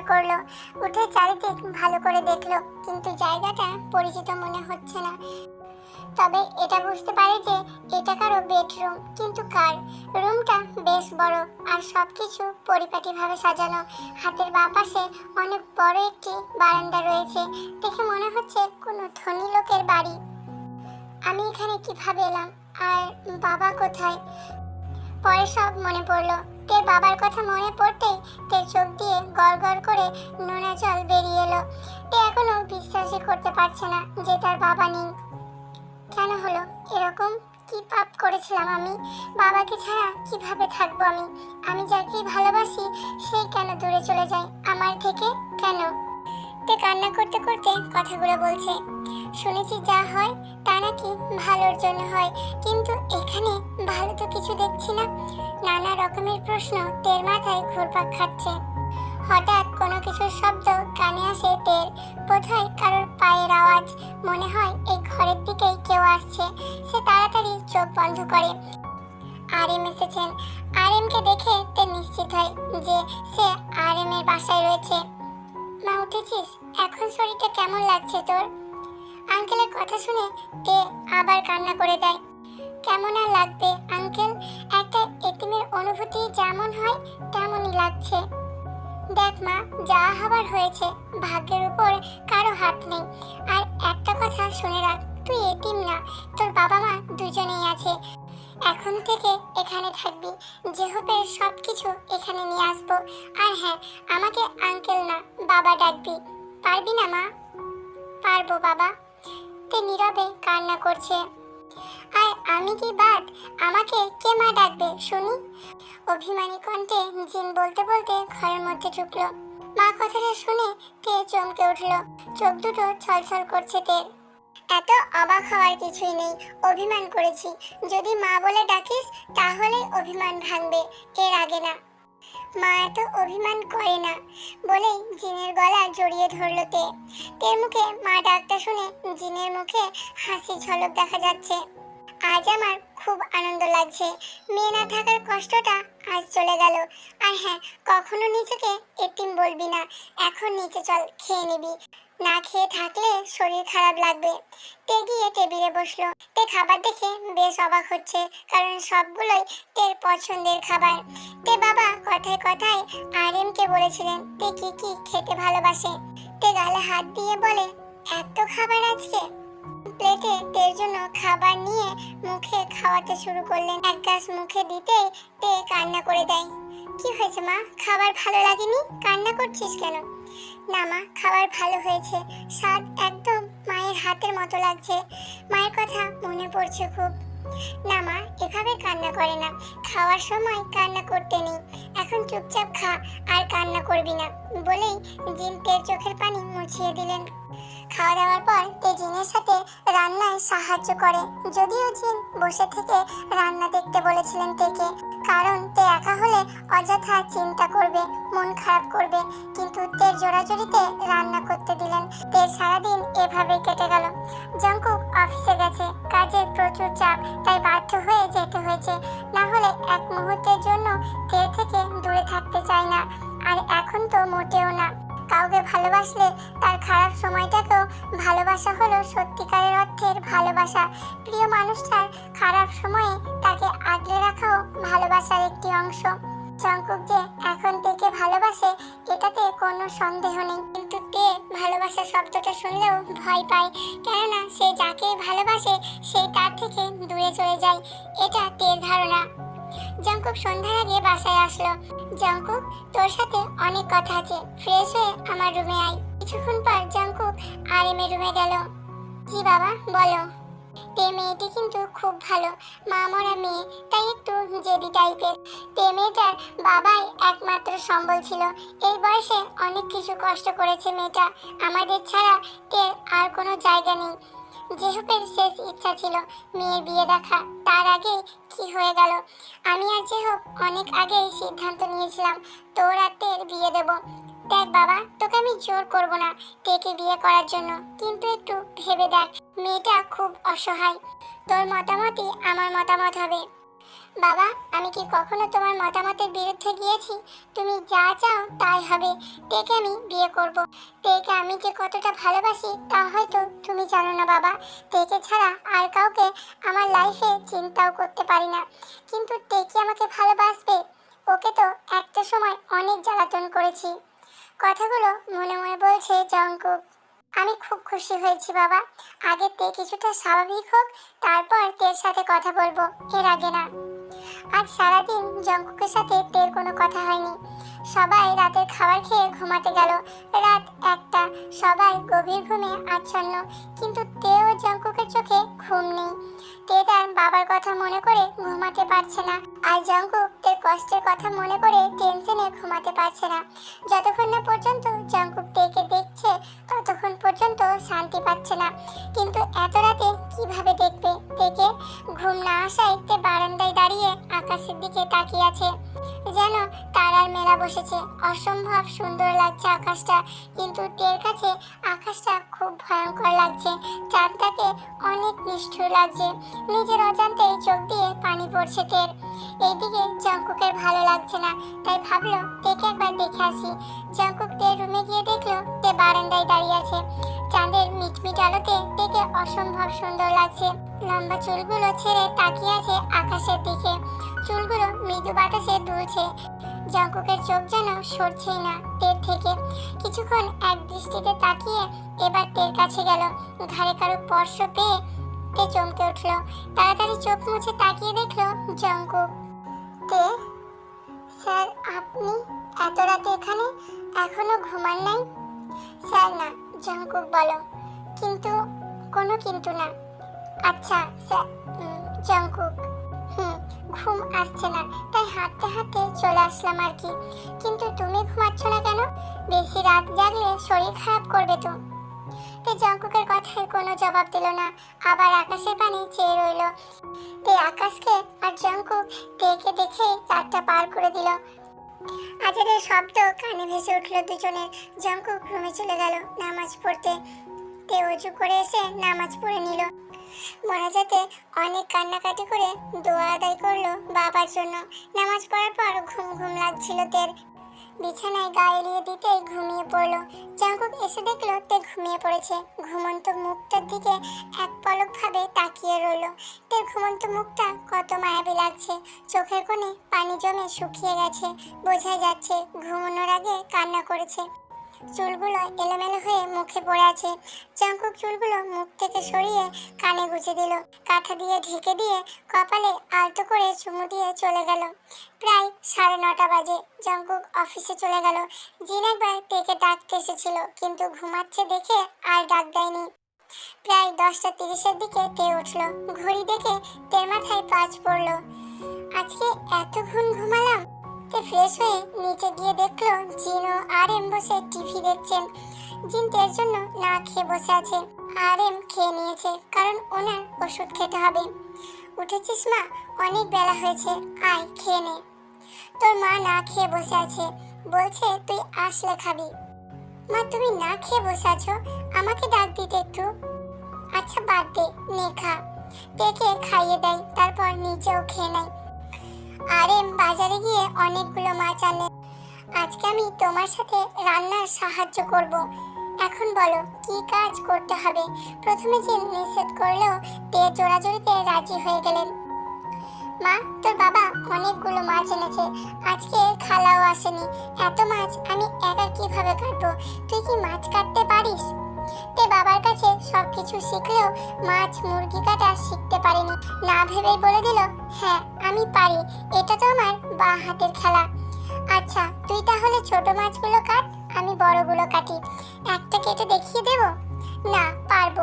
বার করল। উঠে চারিদিক ভালো করে দেখল, কিন্তু জায়গাটা পরিচিত মনে হচ্ছে না। তবে এটা বুঝতে পারে যে এটা কারও বেডরুম, কিন্তু কার? রুমটা বেশ বড় আর সবকিছু পরিপাটিভাবে সাজানো। হাতের বাঁ পাশে অনেক বড় একটি বারান্দা রয়েছে, দেখে মনে হচ্ছে কোনো ধনী লোকের বাড়ি। আমি এখানে কীভাবে এলাম? আর বাবা কোথায়? পরে সব মনে পড়ল। তের বাবার কথা মনে পড়তেই তের চোখ দিয়ে গড় করে নোনা জল বেরিয়ে এলো। তে এখনও বিশ্বাসই করতে পারছে না যে তার বাবা নেই। কেন হলো? এরকম কি পাপ করেছিলাম আমি? বাবাকে ছাড়া কীভাবে থাকব আমি? আমি যাকে ভালোবাসি সেই কেন দূরে চলে যায়? আমার থেকে কেন? তে কান্না করতে করতে কথাগুলো বলছে, শুনেছি যা হয় তা নাকি ভালোর জন্য হয়, কিন্তু এখানে ভালো তো কিছু দেখছি না। নানা রকমের প্রশ্ন তের মাথায় ঘুরপাক খাচ্ছে। হঠাৎ কোনো কিছুর শব্দ কানে আসে তের। বোধহয় কারোর পায়ের আওয়াজ। মনে হয় এই ঘরের দিকেই কেউ আসছে। সে তাড়াতাড়ি চোখ বন্ধ করে। আরএম এসেছেন। আরএমকে দেখে তে নিশ্চিত হয় যে সে আরএম এর বাসায় রয়েছে। মা, উঠেছিস? এখন শরীরটা কেমন লাগছে তোর? আঙ্কেলের কথা শুনে তে আবার কান্না করে দেয়। কেমন আর লাগবে, আঙ্কেল? একটা এতিমের অনুভূতি যেমন হয়, তেমনই লাগছে। দেখ মা, যা হবার হয়েছে, ভাগ্যের উপর কারও হাত নেই। আর একটা কথা শুনে রাখ, তুই এতিম না, তোর বাবা মা দুজনেই আছে। এখন থেকে এখানে থাকবি যেহবের সব কিছু এখানে নিয়ে আসব। আর হ্যাঁ আমাকে আঙ্কেল না, বাবা ডাকবি। পারবি না মা? পারব বাবা। তে নীরবে কান্না করছে। আর আমি কি বাদ আমাকে কে মা ডাকবে, শুনি? অভিমানী কণ্ঠে জিন বলতে বলতে ঘরের মধ্যে ঢুকলো। মা কথাটা শুনে তে চমকে উঠল। চোখ দুটো ছলছল করছে তের। এত অবাক হওয়ার কিছুই নেই, অভিমান করেছি। যদি মা বলে ডাকিস, তাহলে অভিমান ভাঙবে, এর আগে না। মা এত অভিমান করে না। বলেই জিনের গলা জড়িয়ে ধরল তে। তের মুখে মা ডাকটা শুনে জিনের মুখে হাসি ঝলক দেখা যাচ্ছে। আজ আমার খুব আনন্দ লাগছে। মেয়ে না থাকার কষ্টটা আজ চলে গেল। আর হ্যাঁ কখনো নিজেকে এতিম বলবি না। এখন নিচে চল, খেয়ে নিবি। না খেয়ে থাকলে শরীর খারাপ লাগবে। তে গিয়ে টেবিলে বসল। তে খাবার দেখে বেশ অবাক হচ্ছে, কারণ সবগুলোই তের পছন্দের খাবার। তে বাবা কথায় কথায় আরএমকে বলেছিলেন, তে কি কি খেতে ভালোবাসে? তে গালে হাত দিয়ে বলে, এত খাবার আজকে? প্লেটে তের জন্য খাবার নিয়ে মুখে খাওয়াতে শুরু করলেন। এক গ্লাস মুখে দিতেই তে কান্না করে দেয়, কি হয়েছে মা? খাবার ভালো লাগেনি? কান্না করছিস কেন? না মা, খাবার ভালো হয়েছে। স্বাদ একদম মায়ের হাতের মতো লাগছে। মায়ের কথা মনে পড়ছে খুব। না মা, এভাবে কান্না করে না। খাওয়ার সময় কান্না করতে নেই। এখন চুপচাপ খা, আর কান্না করবি না। বলেই জিন তের চোখের পানি মুছিয়ে দিলেন। খাওয়া দাওয়ার পর তে জিনের সাথে রান্নায় সাহায্য করে। যদিও জিন বসে থেকে রান্না দেখতে বলেছিলেন তেকে। কারণ তে একা হলে অযথা চিন্তা করবে, মন খারাপ করবে। কিন্তু তের জোড়াজুড়িতে রান্না করতে দিলেন। তে সারাদিন এভাবে কেটে গেল। জঙ্কুক অফিসে গেছে। কাজের প্রচুর চাপ, তাই বাধ্য হয়ে যেতে হয়েছে। না হলে এক মুহূর্তের জন্য তের থেকে দূরে থাকতে চায় না। আর এখন তো মোটেও না। কাউকে ভালোবাসলে তার খারাপ সময়টাকেও ভালোবাসা হলো সত্যিকারের অর্থের ভালোবাসা। প্রিয় মানুষটার খারাপ সময়ে তাকে আগলে রাখাও ভালোবাসার একটি অংশ। জঙ্কুক যে এখন থেকে ভালোবাসে, এটাতে কোনো সন্দেহ নেই। কিন্তু তে ভালোবাসা শব্দটা শুনলেও ভয় পায়? কেননা সে যাকে ভালোবাসে, সে তার থেকে দূরে চলে যায়। এটা তের ধারণা। জঙ্কুক সন্ধ্যার আগে বাসায় আসলো। জঙ্কুক তোর সাথে অনেক কথা আছে। ফ্রেশ হয়ে আমার রুমে আয়। কিছুক্ষণ পর জঙ্কুক আর এম রুমে গেল। জি বাবা, বলো। তে মেয়েটি কিন্তু খুব ভালো। মা মরা মেয়ে, তাই একটু জেদি টাইপের তে মেয়েটার বাবাই একমাত্র সম্বল ছিল। এই বয়সে অনেক কিছু কষ্ট করেছে মেয়েটা। আমাদের ছাড়া টের আর কোনো জায়গা নেই। জেহুপের শেষ ইচ্ছা ছিল মেয়ের বিয়ে দেখা, তার আগে কি হয়ে গেল? আমি আর জেহুপ অনেক আগেই সিদ্ধান্ত নিয়েছিলাম, তোর আর তের বিয়ে দেব। দেখ বাবা, তোকে আমি জোর করব না তেকে বিয়ে করার জন্য, কিন্তু একটু ভেবে দেখ, মেয়েটা খুব অসহায়। তোর মতামতই আমার মতামত হবে। বাবা, আমি কি কখনো তোমার মতামতের বিরুদ্ধে গিয়েছি? তুমি যা চাও তাই হবে। তেকে আমি বিয়ে করব। তেকে আমি যে কতটা ভালোবাসি তা হয়তো তুমি জানো না বাবা। তেকে ছাড়া আর কাউকে আমার লাইফে চিন্তাও করতে পারি না। কিন্তু তেকে আমাকে ভালোবাসবে, ওকে তো একটা সময় অনেক জ্বালাতন করেছি। কথাগুলো মনে মনে বলছে জঙ্কুক আমি খুব খুশি হয়েছি বাবা। আগে তে কিছুটা স্বাভাবিক হোক, তারপর তের সাথে কথা বলব। এর আগে না। আজ সারাদিন জঙ্কুকের সাথে তের কোনো কথা হয়নি। সবাই রাতের খাবার খেয়ে ঘুমাতে গেল। রাত একটা, সবাই গভীর ঘুমে আচ্ছন্ন, কিন্তু তে ও জঙ্কুকের চোখে ঘুম নেই। তে তার বাবার কথা মনে করে ঘুমাতে পারছে না, আর জঙ্কুক তের কষ্টের কথা মনে করে টেনশনে ঘুমাতে পারছে না। যতক্ষণ না পর্যন্ত জঙ্কুক তেকে দেখছে ততক্ষণ পর্যন্ত শান্তি পাচ্ছে না। কিন্তু এত রাতে কীভাবে দেখবে? তেকে ঘুম না আসায় তে বারান্দায় দাঁড়িয়ে আকাশের দিকে তাকিয়ে আছে। যেন তারার মেলা বসেছে। অসম্ভব সুন্দর লাগছে আকাশটা। কিন্তু তের কাছে আকাশটা খুব ভয়ঙ্কর লাগছে। চাঁদটাকে অনেক নিষ্ঠুর লাগছে। নিজের অজান্তে চোখ দিয়ে পানি পড়ছে তের। এইদিকে জঙ্কুকের ভালো লাগছে না। তাই ভাবলো তেকে একবার দেখে আসি। জঙ্কুক তের রুমে গিয়ে দেখল, তে বারান্দায় দাঁড়িয়ে আছে। চাঁদের মিটমিট আলোতে তেকে অসম্ভব সুন্দর লাগছে। লম্বা চুলগুলো ছেড়ে তাকিয়ে আছে আকাশের দিকে। চুলগুলো মৃদু বাতাসে দুলছে। জঙ্কুকের চোখ যেন সরছেই না তের থেকে। কিছুক্ষণ এক দৃষ্টিতে তাকিয়ে এবার টের কাছে গেল। ঘাড়ে কারও স্পর্শ পেয়ে তে চমকে উঠল। তাড়াতাড়ি চোখ মুছে তাকিয়ে দেখল জঙ্কুক। তে, স্যার, আপনি এত রাতে এখানে? এখনও ঘুমান নাই? স্যার না, জঙ্কুক বলো। কিন্তু, কোনো কিন্তু না। আচ্ছা স্যার জঙ্কুক। হুম, ঘুম আসছে না, তাই হাঁটতে হাঁটতে চলে আসলাম আর কি। কিন্তু তুমি ঘুমাচ্ছ না কেন? বেশি রাত জাগলে শরীর খারাপ করবে তো। তে জঙ্কুকের কথায় কোনো জবাব দিল না, আবার আকাশের পানে চেয়ে রইল। তে আকাশকে আর জঙ্কুক তেকে দেখে রাতটা পার করে দিল। আজারের শব্দ কানে ভেসে উঠল দুজনের। জঙ্কুক রুমে চলে গেল নামাজ পড়তে। তে অজু করে এসে নামাজ পড়ে নিল। মোনাজাতে অনেক কান্নাকাটি করে দোয়া আদায় করল বাবার জন্য। নামাজ পড়ার পর ঘুম ঘুম লাগছিল তের। বিছানায় গা এলিয়ে দিতেই ঘুমিয়ে পড়ল। জাঙ্কুক এসে দেখল তে ঘুমিয়ে পড়েছে। ঘুমন্ত মুখটার দিকে এক পলকভাবে তাকিয়ে রইল। তের ঘুমন্ত মুখটা কত মায়াবী লাগছে। চোখের কোণে পানি জমে শুকিয়ে গেছে। বোঝা যাচ্ছে ঘুমানোর আগে কান্না করেছে। চুলগুলো এলোমেলো হয়ে মুখে পড়ে আছে। জাঙ্কুক চুলগুলো মুখ থেকে সরিয়ে কানে গুজে দিল। কাঁথা দিয়ে ঢেকে দিয়ে কপালে আলতো করে চুমু দিয়ে চলে গেল। প্রায় সাড়ে নটা বাজে। জাঙ্কুক অফিসে চলে গেল। জিন একবার তেকে ডাকতে এসেছিল, কিন্তু ঘুমাচ্ছে দেখে আর ডাক দেয়নি। প্রায় দশটা তিরিশের দিকে তে উঠল। ঘড়ি দেখে তের মাথায় পাঁচ পড়ল। আজকে এত ঘুম ঘুমালাম? তে ফ্রেশ হয়ে নিচে গিয়ে দেখল জিন ও আর এম বসে টিভি দেখছেন। জিন জন্য না খেয়ে বসে আছে। আর এম খেয়ে নিয়েছে, কারণ ওনার ওষুধ খেতে হবে। উঠেছিস মা, অনেক বেলা হয়েছে, আয় খেয়ে নে। তোর মা না খেয়ে বসে আছে, বলছে তুই আসলে খাবি। মা, তুমি না খেয়ে বসে আছো? আমাকে ডাক দিতে একটু। আচ্ছা বাদ দে, নে খা। তেকে খাইয়ে দেয়, তারপর নিজেও খেয়ে নেয়। আরে, বাজারে গিয়ে অনেকগুলো মাছ আনে। আজকে আমি তোমার সাথে রান্নার সাহায্য করব। এখন বলো, কি কাজ করতে হবে? প্রথমে যে নিষেধ করলেও তে জোড়াজোড়িতে রাজি হয়ে গেলেন। মা, তোর বাবা অনেকগুলো মাছ এনেছে। আজকে খালাও আসেনি। এত মাছ আমি একা কীভাবে কাটবো? তুই কি মাছ কাটতে পারিস? তে বাবার কাছে সবকিছু শিখলেও মাছ, মুরগি কাটা শিখতে পারেনি। না ভেবেই বলে দিল হ্যাঁ আমি পারি। এটা তো আমার বা হাতের খেলা। আচ্ছা তুই তাহলে ছোট মাছগুলো কাট, আমি বড়গুলো কাটি। একটা কেটে দেখিয়ে দেব? না, পারব।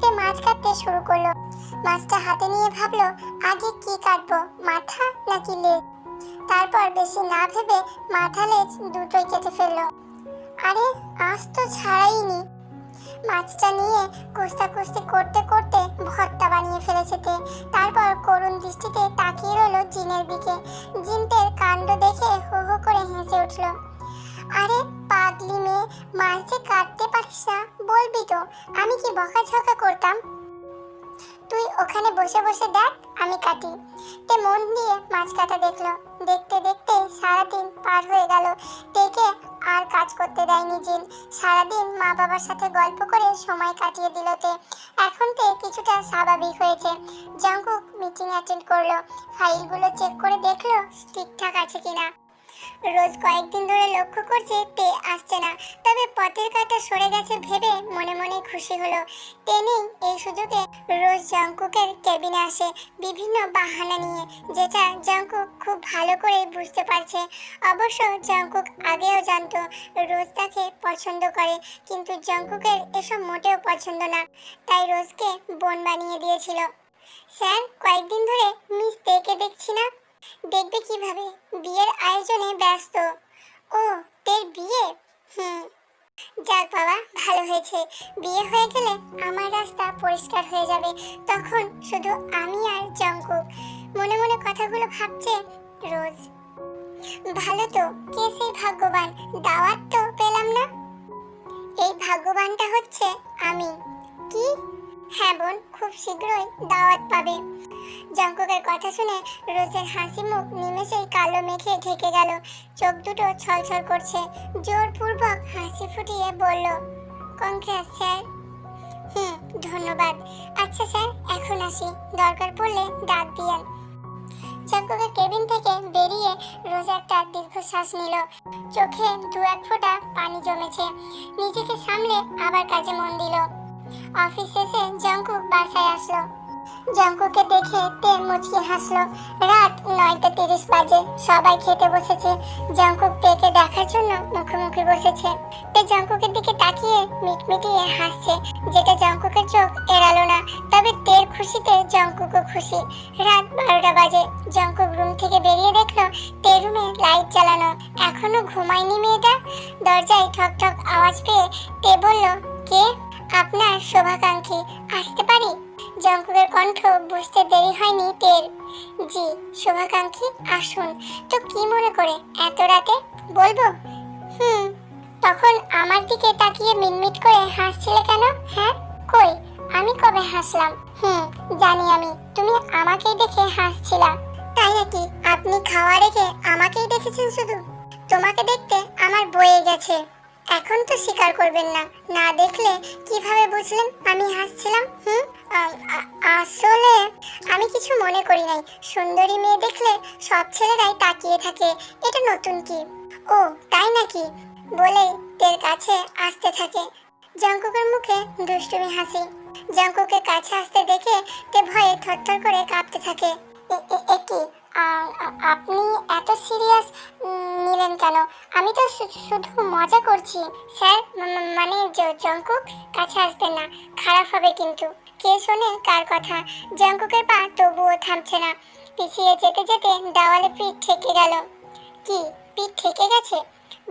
তে মাছ কাটতে শুরু করল। মাছটা হাতে নিয়ে ভাবলো, আগে কি কাটবো, মাথা নাকি লেজ? তারপর বেশি না ভেবে মাথা লেজ দুটোই কেটে ফেলল। আরে আজ তো ছাড়াইনি। মাছটা নিয়ে কুস্তাকুস্তি করতে করতে ভর্তা বানিয়ে ফেলেছে তে। তারপর করুণ দৃষ্টিতে তাকিয়ে রইল জিনের দিকে। জিনটের কাণ্ড দেখে হো হো করে হেসে উঠল। আরে পাগলি মেয়ে, মাছ যে কাটতে পারিস না, বলবি তো, আমি কি বকাঝকা করতাম? তুই ওখানে বসে বসে দেখ, আমি কাটি। তে মন দিয়ে মাছ কাটা দেখল। দেখতে দেখতে সারাদিন পার হয়ে গেল। তেকে আর কাজ করতে দেয়নি জিন। সারাদিন মা বাবার সাথে গল্প করে সময় কাটিয়ে দিল তে। এখন তে কিছুটা স্বাভাবিক হয়েছে। জাঙ্কুক মিটিং অ্যাটেন্ড করল। ফাইলগুলো চেক করে দেখল ঠিকঠাক আছে কিনা। রোজ কয়েকদিন ধরে লক্ষ্য করছে তে আসছে না। তবে পথের কাটা সরে গেছে ভেবে মনে মনে খুশি হলো। তেনি এই সুযোগে রোজ জাঙ্কুকের কেবিনে আসে বিভিন্ন বাহানা নিয়ে, যেটা জাঙ্কুক খুব ভালো করে বুঝতে পারছে। অবশ্য জাঙ্কুক আগেও জানতো, রোজ তাকে পছন্দ করে, কিন্তু জাঙ্কুকের এসব মোটেও পছন্দ না, তাই রোজকে বোন বানিয়ে দিয়েছিল। স্যার, কয়েকদিন ধরে মিস তেকে দেখছি না? দেখবে কীভাবে? বিয়ের আয়োজনে ব্যস্ত। ও, তের বিয়ে? হুম। যাক বাবা, ভালো হয়েছে। বিয়ে হয়ে গেলে আমার রাস্তা পরিষ্কার হয়ে যাবে। তখন শুধু আমি আর জঙ্কুক। মনে মনে কথাগুলো ভাবছে রোজ। ভালো তো, কে সেই ভাগ্যবান? দাওয়াত তো পেলাম না। এই ভাগ্যবানটা হচ্ছে আমি। কি? হ্যাঁ বোন, খুব শীঘ্রই দাওয়াত পাবে। জঙ্কুকের কথা শুনে রোজের হাসি মুখ নিমেষেই কালো মেঘে ঢেকে গেল। চোখ দুটো ছলছল করছে। জোরপূর্বক হাসি ফুটিয়ে বলল, কংগ্রেস, স্যার। হুম, ধন্যবাদ। আচ্ছা স্যার, এখন আসি। দরকার পড়লে ডাক দিয়েন। জঙ্কুকের কেবিন থেকে বেরিয়ে রোজ একটা দীর্ঘশ্বাস নিল। চোখে দু এক ফোঁটা পানি জমেছে। নিজেকে সামলে আবার কাজে মন দিল। অফিস শেষে জঙ্কুক বাসায় আসলো। জঙ্কুকে দেখে তে মুচকি হাসলো। রাত নয়টা তিরিশ বাজে। সবাই খেতে বসেছে। জঙ্কুক তেকে দেখার জন্য মুখোমুখি বসেছে। তে জঙ্কুকের দিকে তাকিয়ে মিটমিটিয়ে হাসছে, যেটা জঙ্কুকের চোখ এড়ালো না। তবে তের খুশিতে জঙ্কুকও খুশি। রাত বারোটা বাজে। জঙ্কুক রুম থেকে বেরিয়ে দেখল তে রুমে লাইট জ্বালানো। এখনও ঘুমায়নি মেয়েটা? দরজায় ঠক ঠক আওয়াজ পেয়ে তে বলল, কে? আপনার শোভাকাঙ্ক্ষী। আসতে পারি? জঙ্কুকের কণ্ঠ বুঝতে দেরি হয়নি তের জি, শুভাকাঙ্ক্ষী, আসুন। তো কি মনে করে, এত রাতে? বলব? হুম, তখন আমার দিকে তাকিয়ে মিটমিট করে হাসছিলে কেন? হ্যাঁ? কই, আমি কবে হাসলাম? হুম, জানি আমি, তুমি আমাকেই দেখে হাসছিলা। তাই নাকি? আপনি খাওয়া রেখে আমাকেই দেখেছেন শুধু? তোমাকে দেখতে আমার বয়ে গেছে। এখন তো স্বীকার করবেন না। না দেখলে কীভাবে বুঝলেন? আমি হাসছিলাম, হুম? আসলে আমি কিছু মনে করি নাই। সুন্দরী মেয়ে দেখলে সব ছেলেরাই তাকিয়ে থাকে। এটা নতুন কি? ও, তাই নাকি? বলে তের কাছে আসতে থাকে। জঙ্কুকের মুখে দুষ্টুমি হাসি। জঙ্কুকে কাছে আসতে দেখে তে ভয়ে থরথর করে কাঁপতে থাকে। এ- এ- এ কি? আ- আ- আপনি এত সিরিয়াস নিলেন কেন? আমি তো শুধু মজা করছি। স্যার মানে জঙ্কুক কাছে আসবে না। খারাপ হবে কিন্তু। কে শোনে কার কথা? জঙ্কুকের পা তবুও থামছে না। পিছিয়ে যেতে যেতে দেওয়ালে পিঠ ঠেকে গেল। কি? পিঠ ঠেকে গেছে?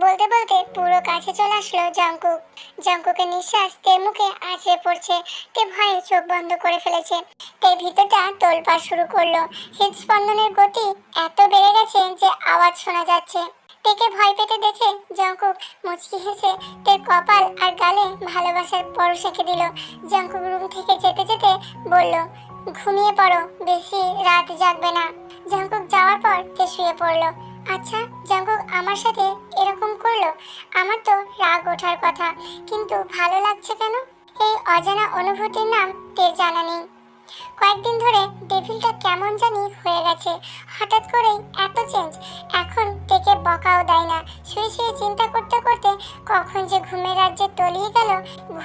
বলতে বলতে পুরো কাছে চলে আসলো জঙ্কুক। জঙ্কুকের নিঃশ্বাস তে মুখে আছড়ে পড়ছে। তে ভয়ে চোখ বন্ধ করে ফেলেছে। তের ভিতরটা তোলপাড় শুরু করল। হৃদস্পন্দনের গতি এত বেড়ে গেছে যে আওয়াজ শোনা যাচ্ছে। তেকে ভয় পেতে দেখে জঙ্কুক মুচকি হেসে তের কপাল আর গালে ভালোবাসার পরশ এঁকে দিল। জঙ্কুক রুম থেকে যেতে যেতে বলল, ঘুমিয়ে পড়ো, বেশি রাত জাগবে না। জঙ্কুক যাওয়ার পর তে শুয়ে পড়ল। আচ্ছা জঙ্কুক আমার সাথে এরকম করল? আমার তো রাগ ওঠার কথা, কিন্তু ভালো লাগছে কেন? এই অজানা অনুভূতির নাম তের জানা নেই। কয়েকদিন ধরে ডেভিলটা কেমন জানি হয়ে গেছে। হঠাৎ করেই এত চেঞ্জ এখন থেকে বকাও দেয় না। শুয়ে শুয়ে চিন্তা করতে করতে কখন যে ঘুমের রাজ্যে তলিয়ে গেল,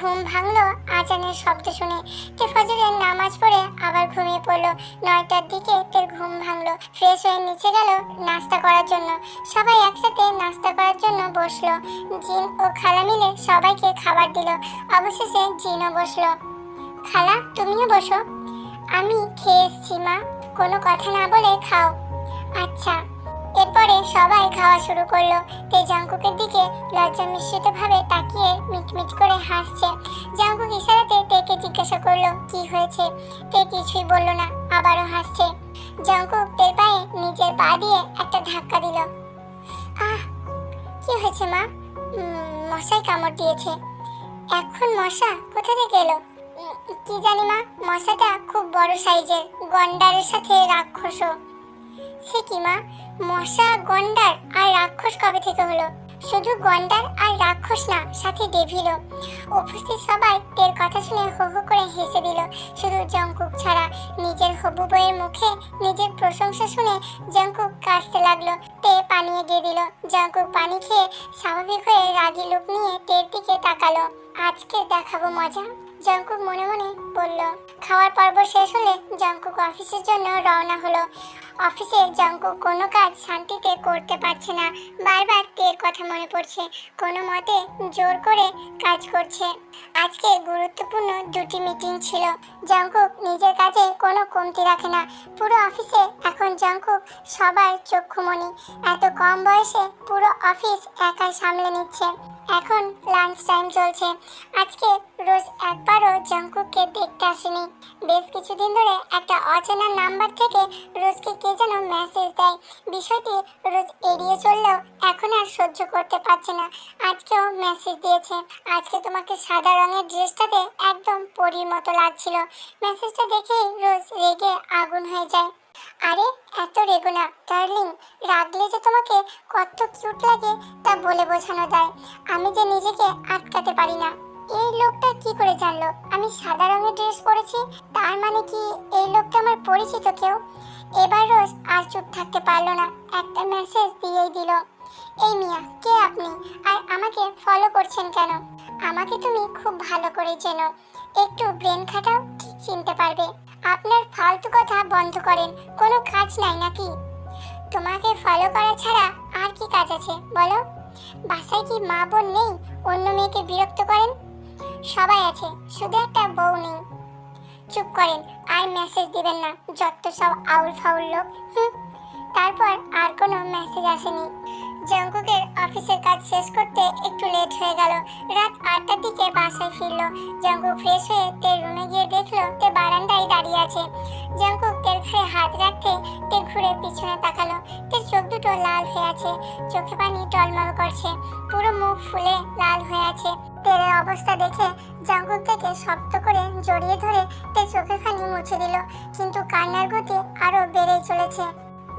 ঘুম ভাঙলো আজানের শব্দ শুনে। তে ফজরের নামাজ পড়ে আবার ঘুমিয়ে পড়ল। নয়টার দিকে তের ঘুম ভাঙলো। ফ্রেশ হয়ে নিচে গেল নাস্তা করার জন্য। সবাই একসাথে নাস্তা করার জন্য বসল। জিন ও খালা মিলে সবাইকে খাবার দিল। অবশেষে জিনও বসল। খালা, তুমিও বসো। আমি খেয়ে এসছি মা। কোনো কথা না বলে খাও। আচ্ছা এরপরে সবাই খাওয়া শুরু করল। তে জাঙ্কুকের দিকে লজ্জা মিশ্রিত ভাবে তাকিয়ে মিটমিট করে হাসছে। জাঙ্কুক ইশারাতে তেকে জিজ্ঞাসা করল, কি হয়েছে? তে কিছুই বলল না, আবারও হাসছে। জাঙ্কুক তের পায়ে নিজের পা দিয়ে একটা ধাক্কা দিল। আহ, কি হয়েছে, মা? মশাই কামড় দিয়েছে। এখন মশা কোথা থেকে এলো? কি জানি মা, মশাটা খুব বড় সাইজের, গন্ডারের সাথে রাক্ষসও। সে কি মা, মশা, গন্ডার আর রাক্ষস কবে থেকে হলো? শুধু গন্ডার আর রাক্ষস না, সাথে ডেভিলও উপস্থিত সবাই তের কথা শুনে হো হো করে হেসে দিল। শুধু জঙ্কুক ছাড়া নিজের হবু বইয়ের মুখে নিজের প্রশংসা শুনে জঙ্কুক কাশতে লাগল। তে পানিয়ে দিয়ে দিল। জঙ্কুক পানি খেয়ে স্বাভাবিক হয়ে রাগি লোক নিয়ে তের দিকে তাকালো। আজকে দেখাবো মজা। জঙ্কুক মনে মনে বলল, খাওয়ার পর্ব শেষ হলে জঙ্কুক অফিসের জন্য রওনা হলো। অফিসে জাঙ্কুক কোনো কাজ শান্তিতে করতে পারছে না। বারবার তের কথা মনে পড়ছে? কোনো মতে জোর করে কাজ করছে। আজকে গুরুত্বপূর্ণ দুটি মিটিং ছিল। জঙ্কুক নিজের কাজে কোনো কমতি রাখে না। পুরো অফিসে এখন জঙ্কুক সবার চক্ষুমণি। এত কম বয়সে পুরো অফিস একাই সামলে নিচ্ছে। এখন লাঞ্চ টাইম চলছে। আজকে রোজ একবারও জঙ্কুককে দেখতে আসেনি। বেশ কিছুদিন ধরে একটা অচেনা নাম্বার থেকে রোজকে কে যেন মেসেজ দেয়। বিষয়টি রোজ এড়িয়ে চললেও এখন আর সহ্য করতে পারছে না। আজকেও মেসেজ দিয়েছে। আজকে তোমাকে সাদা রঙের ড্রেসটাতে একদম পরীর মতো লাগছিল। মেসেজটা দেখেই রোজ রেগে আগুন হয়ে যায়। আরে, এত রেগো না, ডার্লিং, রাগলে যে তোমাকে কত কিউট লাগে তা বলে বোঝানো দেয় আমি যে নিজেকে আটকাতে পারি না। এই লোকটা কি করে জানলো? আমি সাদা রঙের ড্রেস পরেছি, তার মানে কি এই লোকটা আমার পরিচিত কেউ? এবার রোজ আর চুপ থাকতে পারল না, একটা মেসেজ দিয়েই দিল। এই মিয়া, কে আপনি? আর আমাকে ফলো করছেন কেন? আমাকে তুমি খুব ভালো করে চেনো। একটু ব্রেন খাটাও, ঠিক চিনতে পারবে। আপনার ফালতু কথা বন্ধ করেন, কোনো কাজ নাই নাকি? তোমাকে ফলো করা ছাড়া আর কি কাজ আছে, বলো? বাসায় কি মা বোন নেই, অন্য মেয়েকে বিরক্ত করেন? সবাই আছে, শুধু একটা বউ নেই। চুপ করেন, আর মেসেজ দিবেন না, যত সব আউল ফাউল লোক, হুম? তারপর আর কোনো মেসেজ আসেনি। জঙ্কুকের অফিসের কাজ শেষ করতে একটু লেট হয়ে গেল। রাত আটটার দিকে বাসায় ফিরলো। জঙ্কুক ফ্রেশ হয়ে তের রুমে গিয়ে দেখল তে বারান্দায় দাঁড়িয়ে আছে। জঙ্কুক তের হাত রাখতে তে ঘুরে পিছনে তাকালো। তের চোখ দুটো লাল হয়ে আছে। চোখে পানি টলমল করছে। পুরো মুখ ফুলে লাল হয়ে আছে। তেরের অবস্থা দেখে জঙ্কুক থেকে শক্ত করে জড়িয়ে ধরে তে চোখের পানি মুছে দিল। কিন্তু কান্নার গতি আরও বেড়েই চলেছে।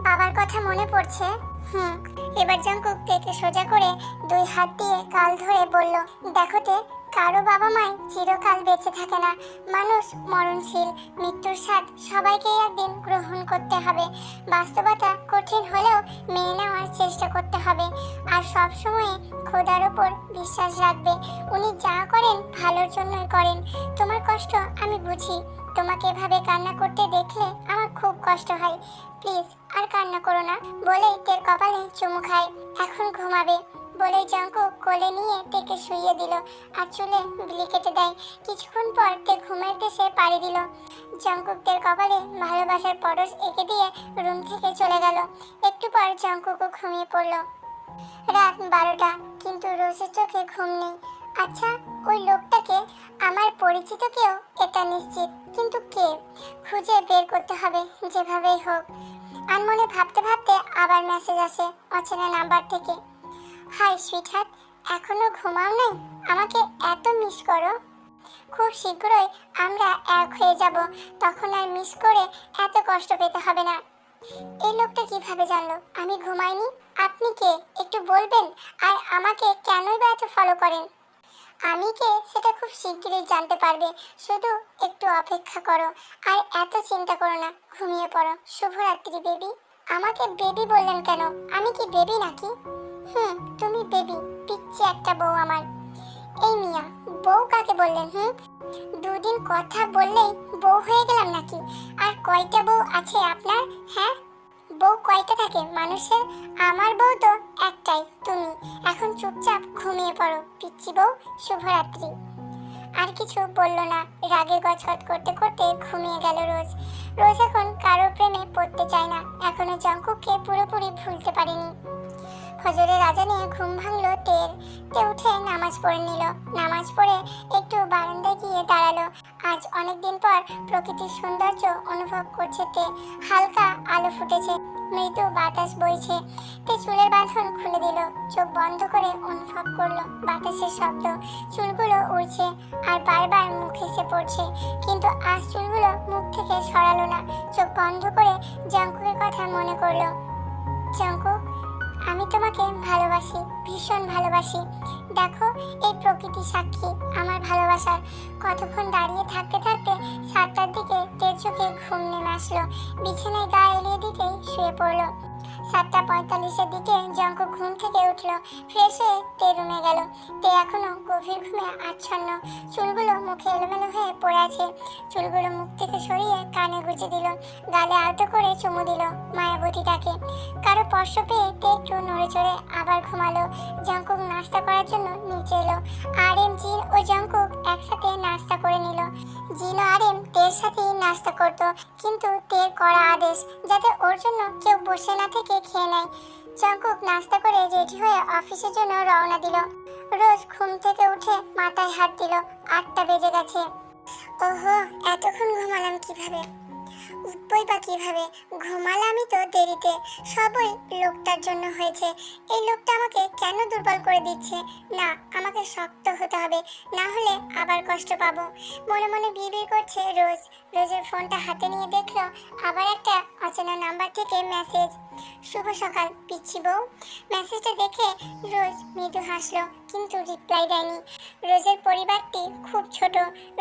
বাবার কথা মনে পড়ছে? হুম, এবার জঙ্কুক থেকে সোজা করে দুই হাত দিয়ে গাল ধরে বলল, দেখো তে কারও বাবা মাই চিরকাল বেঁচে থাকে না। মানুষ মরণশীল, মৃত্যুর স্বাদ সবাইকেই একদিন গ্রহণ করতে হবে। বাস্তবতা কঠিন হলেও মেনে নেওয়ার চেষ্টা করতে হবে। আর সব সময় খোদার ওপর বিশ্বাস রাখবে। উনি যা করেন ভালোর জন্যই করেন। তোমার কষ্ট আমি বুঝি। তোমাকে এভাবে কান্না করতে দেখলে আমার খুব কষ্ট হয়। প্লিজ, আর কান্না করো না। বলে তের কপালে চুমু খায়। এখন ঘুমাবে। বলে জঙ্ক কোলে নিয়ে তেকে শুইয়ে দিল আর চুলে বিলি কেটে দেয়। কিছুক্ষণ পর তে ঘুমের দেশে পাড়ি দিল। জঙ্কুকদের কপালে ভালোবাসার পরশ এঁকে দিয়ে রুম থেকে চলে গেল। একটু পর জঙ্কুকও ঘুমিয়ে পড়ল। রাত বারোটা, কিন্তু রোজের চোখে ঘুম নেই। আচ্ছা ওই লোকটাকে আমার পরিচিত কেউ এটা নিশ্চিত। কিন্তু কে? খুঁজে বের করতে হবে যেভাবেই হোক। আনমনে ভাবতে ভাবতে আবার মেসেজ আসে অচেনা নাম্বার থেকে। হাই সুইটহার্ট এখনও ঘুমাও নাই? আমাকে এত মিস করো। খুব শীঘ্রই আমরা এক হয়ে যাব। তখন আর মিস করে এত কষ্ট পেতে হবে না। এই লোকটা কীভাবে জানলো? আমি ঘুমাইনি? আপনি কে? একটু বলবেন? আর আমাকে কেনই বা এত ফলো করেন? আমি কে সেটা খুব শিগগিরই জানতে পারবে। শুধু একটু অপেক্ষা করো, আর এত চিন্তা করো না, ঘুমিয়ে পড়ো। শুভরাত্রি, বেবি। আমাকে বেবি বললেন কেন? আমি কি বেবি নাকি? হুম, তুমি বেবি পিচ্ছি একটা বউ আমার। এই মিয়া, বউ কাকে বললেন, হুম? দুদিন কথা বললেই বউ হয়ে গেলাম নাকি? আর কয়টা বউ আছে আপনার হ্যাঁ? বউ কয়টা থাকে? মানুষের আমার বউ তো একটাই, তুমি। এখন চুপচাপ ঘুমিয়ে পড়ো পিচ্ছি বউ, শুভরাত্রি। আর কিছু বলল না, রাগে গছগত করতে করতে ঘুমিয়ে গেল রোজ। রোজ এখন কারও প্রেমে পড়তে চায় না, এখনও জঙ্কুককে পুরোপুরি ভুলতে পারেনি। ফজরের আজানে ঘুম ভাঙলো তের, তে উঠে নামাজ পড়ে নিল। নামাজ পড়ে একটু বারান্দায় গিয়ে দাঁড়াল। আজ অনেকদিন পর প্রকৃতির সৌন্দর্য অনুভব করছে তে। হালকা আলো ফুটেছে। মৃদু বাতাস বইছে। তে চুলের বাঁধন খুলে দিল। চোখ বন্ধ করে অনুভব করল বাতাসের শব্দ। চুলগুলো উড়ছে আর বারবার মুখ এসে পড়ছে। কিন্তু আজ চুলগুলো মুখ থেকে সরালো না। চোখ বন্ধ করে জাঙ্কুকের কথা মনে করল। জঙ্কুক আমি তোমাকে ভালোবাসি, ভীষণ ভালোবাসি। দেখো, এই প্রকৃতি সাক্ষী আমার ভালোবাসার। কতক্ষণ দাঁড়িয়ে থাকতে থাকতে সাতটার দিকে তের চোখে ঘুম নেমে আসলো। বিছানায় গা এলিয়ে দিতেই শুয়ে পড়ল। সাতটা পঁয়তাল্লিশের দিকে জঙ্ক ঘুম থেকে উঠল ফ্রেশ হয়ে তে রুমে গেল। তে এখনও গভীর ঘুমে আচ্ছন্ন। চুলগুলো মুখে এলোমেলো হয়ে পড়ে আছে। চুলগুলো মুখ থেকে সরিয়ে কানে গুজে দিল। গালে আলতো করে চুমু দিল মায়াবতীটাকে। কারও স্পর্শ পেয়ে তে একটু নড়ে চড়ে আবার ঘুমালো। জঙ্কুক নাস্তা করার জন্য নিচে এলো। আর এম জিন ও জঙ্কুক একসাথে নাস্তা করে নিল। জিন আর এম তের সাথেই নাস্তা করত। কিন্তু তের করা আদেশ, যাতে ওর জন্য কেউ বসে না থেকে খেয়ে নেয় জঙ্কুক নাস্তা করে রেডি হয়ে অফিসের জন্য রওনা দিল। রোজ ঘুম থেকে উঠে মাথায় হাত দিল, আটটা বেজে গেছে। ওহো, এতক্ষণ ঘুমালাম কীভাবে? উঠবই বা কীভাবে আমি তো দেরিতে। সবই লোকটার জন্য হয়েছে। এই লোকটা আমাকে কেন দুর্বল করে দিচ্ছে? না, আমাকে শক্ত হতে হবে, না হলে আবার কষ্ট পাবো। মনে মনে বিড়বিড় করছে রোজ। রোজের ফোনটা হাতে নিয়ে দেখল আবার একটা অচেনা নাম্বার থেকে মেসেজ। শুভ সকাল, পিচ্ছি বউ। মেসেজটা দেখে রোজ মৃদু হাসলো, কিন্তু রিপ্লাই দেয়নি। রোজের পরিবারটি খুব ছোট।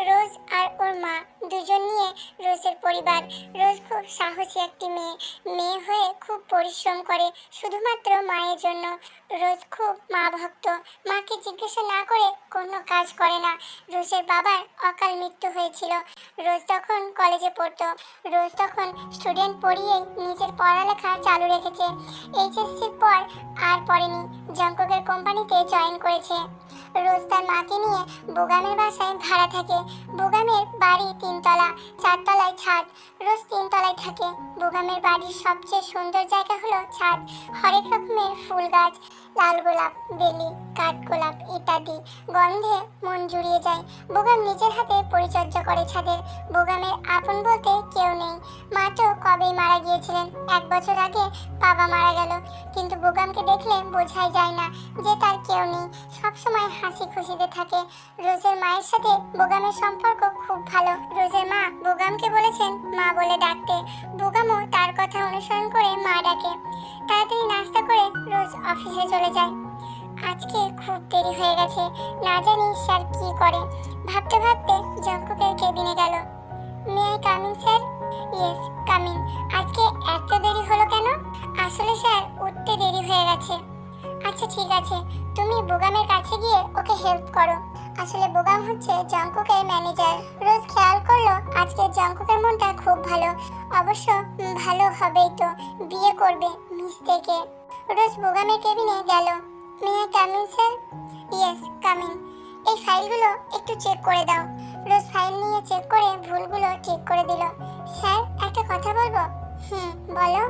রোজ আর ওর মা দুজন নিয়ে রোজের পরিবার রোজ খুব সাহসী একটি মেয়ে। মেয়ে হয়ে খুব পরিশ্রম করে। শুধুমাত্র মায়ের জন্য রোজ খুব মা ভক্ত। মাকে জিজ্ঞাসা না করে কোনো কাজ করে না। রোজের বাবার অকাল মৃত্যু হয়েছিল। রোজ তখন কলেজে পড়তো। রোজ তখন স্টুডেন্ট পড়িয়েই নিজের পড়ালেখা চালু রেখেছে। এইচএসসির পর আর পড়েনি। জঙ্ককের কোম্পানিতে জয়েন করেছে। রোজ তার মাকে নিয়ে বোগামের বাসায় ভাড়া থাকে। বোগামের বাড়ি তিনতলা, চারতলায় ছাদ, রোজ তিনতলায় থাকে। বোগামের বাড়ির সবচেয়ে সুন্দর জায়গা হলো ছাদ। হরেক রকমের ফুল গাছ, লাল গোলাপ, বেলি কাঠগোলাপ ইত্যাদি। গন্ধে মন জুড়িয়ে যায়। বোগাম নিজের হাতে পরিচর্যা করে ছাদের। বোগামের আপন বলতে কেউ নেই। মা তো কবেই মারা গিয়েছিলেন? এক বছর আগে বাবা মারা গেল। কিন্তু বোগামকে দেখলে বোঝাই যায় না যে তার কেউ নেই। সবসময় হাসি খুশিতে থাকে। রোজের মায়ের সাথে বোগামের সম্পর্ক খুব ভালো। রোজের মা বোগামকে বলেছেন, মা বলে ডাকতে। বোগামও তার কথা অনুসরণ করে মা ডাকে। তাড়াতাড়ি নাস্তা করে রোজ অফিসে চলে যায়। আজকে খুব দেরি হয়ে গেছে, না জানি স্যার কী করে। ভাবতে ভাবতে জঙ্কুকের কেবিনে গেল। May I coming sir? Yes coming আজকে এত দেরি হলো কেন? আসলে স্যার, উঠতে দেরি হয়ে গেছে। আচ্ছা ঠিক আছে। তুমি বোগামের কাছে গিয়ে ওকে হেল্প করো। আসলে বোগাম হচ্ছে জঙ্কুকের ম্যানেজার রোজ খেয়াল করল আজকে জঙ্কুকের মনটা খুব ভালো। অবশ্য ভালো হবেই তো। বিয়ে করবে মিস থেকে। রোজ বোগামের কেবিনে গেল। May I coming sir yes coming এই ফাইলগুলো একটু চেক করে দাও। রোজ ফাইল নিয়ে চেক করে ভুলগুলো ঠিক করে দিল। স্যার, একটা কথা বলব? হুম, বলো।